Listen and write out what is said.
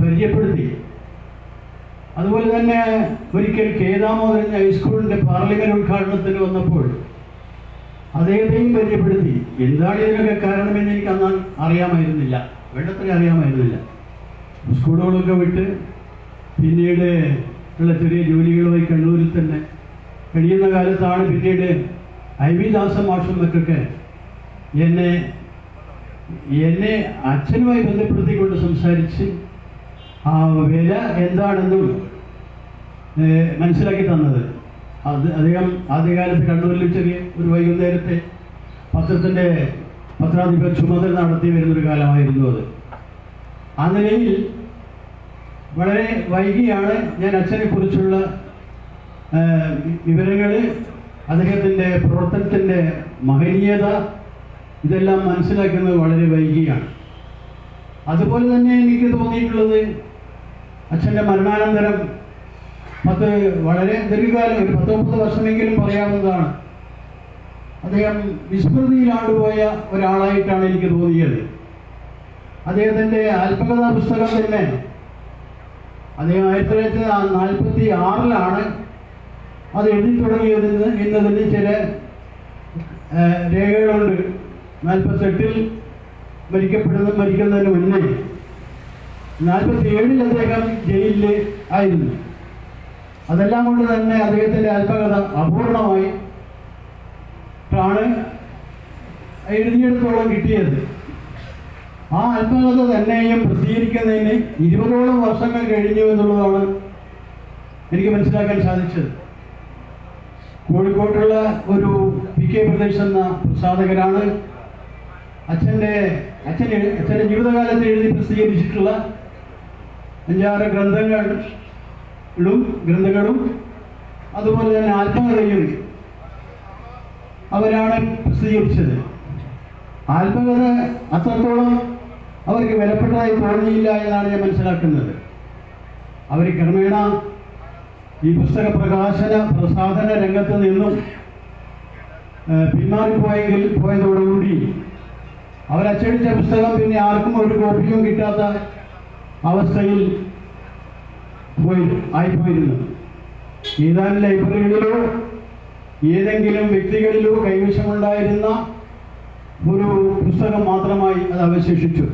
പരിചയപ്പെടുത്തി അതുപോലെ തന്നെ ഒരിക്കൽ കേദാമോദരൻ ഹൈസ്കൂളിന്റെ പാർലമെന്റ് ഉദ്ഘാടനത്തിന് വന്നപ്പോൾ അദ്ദേഹത്തെയും പരിചയപ്പെടുത്തി. എന്താണ് ഇതിനൊക്കെ കാരണമെന്ന് എനിക്ക് അന്ന് അറിയാമായിരുന്നില്ല. വേണ്ടത്ര അറിയാമായിരുന്നില്ല. സ്കൂളുകളൊക്കെ വിട്ട് പിന്നീട് ഉള്ള ചെറിയ ജോലികളുമായി കണ്ണൂരിൽ തന്നെ കഴിയുന്ന കാലത്താണ് പിന്നീട് ഐ വി ദാസ മാഷും എന്നെ എന്നെ അച്ഛനുമായി ബന്ധപ്പെടുത്തിക്കൊണ്ട് സംസാരിച്ച് ആ വില എന്താണെന്നും മനസ്സിലാക്കി തന്നത്. അത് അദ്ദേഹം ആദ്യകാലത്ത് കണ്ണൂരിൽ ചെറിയ ഒരു വൈകുന്നേരത്തെ പത്രത്തിന്റെ പത്രാധിപർ ചുമതല നടത്തി വരുന്നൊരു കാലമായിരുന്നു അത്. ആ നിലയിൽ വളരെ വൈകിയാണ് ഞാൻ അച്ഛനെ കുറിച്ചുള്ള വിവരങ്ങൾ അദ്ദേഹത്തിന്റെ പ്രവർത്തനത്തിന്റെ മഹനീയത ഇതെല്ലാം മനസ്സിലാക്കുന്നത് വളരെ വൈകിയാണ്. അതുപോലെ തന്നെ എനിക്ക് തോന്നിയിട്ടുള്ളത് അച്ഛന്റെ മരണാനന്തരം പത്ത് വളരെ ദീർഘകാലം ഒരു പത്തൊമ്പത് വർഷമെങ്കിലും പറയാവുന്നതാണ്. അദ്ദേഹം വിസ്മൃതിയിലാണ്ടുപോയ ഒരാളായിട്ടാണ് എനിക്ക് തോന്നിയത്. അദ്ദേഹത്തിന്റെ ആത്മകഥാ പുസ്തകം തന്നെ അദ്ദേഹം ആയിരത്തി തൊള്ളായിരത്തി നാൽപ്പത്തി ആറിലാണ് അത് എഴുതി തുടങ്ങിയതെന്ന് എന്നതിന് ചില രേഖകളുണ്ട്. നാൽപ്പത്തെട്ടിൽ മരിക്കപ്പെടുന്ന മരിക്കുന്നതിന് മുന്നേ നാൽപ്പത്തി ഏഴിൽ അദ്ദേഹം ജയിലിൽ ആയിരുന്നു. അതെല്ലാം കൊണ്ട് തന്നെ അദ്ദേഹത്തിന്റെ ആത്മകഥ അപൂർണമായി ാണ് എഴുതിയെടുത്തോളം കിട്ടിയത്. ആ ആത്മകഥ തന്നെയും പ്രസിദ്ധീകരിക്കുന്നതിന് ഇരുപതോളം വർഷങ്ങൾ കഴിഞ്ഞു എന്നുള്ളതാണ് എനിക്ക് മനസ്സിലാക്കാൻ സാധിച്ചത്. കോഴിക്കോട്ടുള്ള ഒരു പി കെ പ്രദേശ് എന്ന പ്രസാധകരാണ് അച്ഛന്റെ അച്ഛൻ അച്ഛന്റെ ജീവിതകാലത്ത് എഴുതി പ്രസിദ്ധീകരിച്ചിട്ടുള്ള അഞ്ചാറ് ഗ്രന്ഥങ്ങളും ഗ്രന്ഥങ്ങളും. അതുപോലെ തന്നെ ആത്മകഥയും അവരാണ് പ്രസിദ്ധീകരിച്ചത്. ആത്മകഥ അത്രത്തോളം അവർക്ക് വിലപ്പെട്ടതായി തോന്നിയില്ല എന്നാണ് ഞാൻ മനസ്സിലാക്കുന്നത്. അവർ ക്രമേണ ഈ പുസ്തക പ്രകാശന പ്രസാധന രംഗത്ത് നിന്നും പിന്മാറിപ്പോയെങ്കിൽ പോയതോടുകൂടി അവരച്ചടിച്ച പുസ്തകം പിന്നെ ആർക്കും ഒരു കോപ്പിയും കിട്ടാത്ത അവസ്ഥയിൽ പോയി ആയിപ്പോയിരുന്നു. ഏതാനും ലൈബ്രറികളിലോ ഏതെങ്കിലും വ്യക്തികളിലോ കൈവശമുണ്ടായിരുന്ന ഒരു പുസ്തകം മാത്രമായി അത് അവശേഷിച്ചു.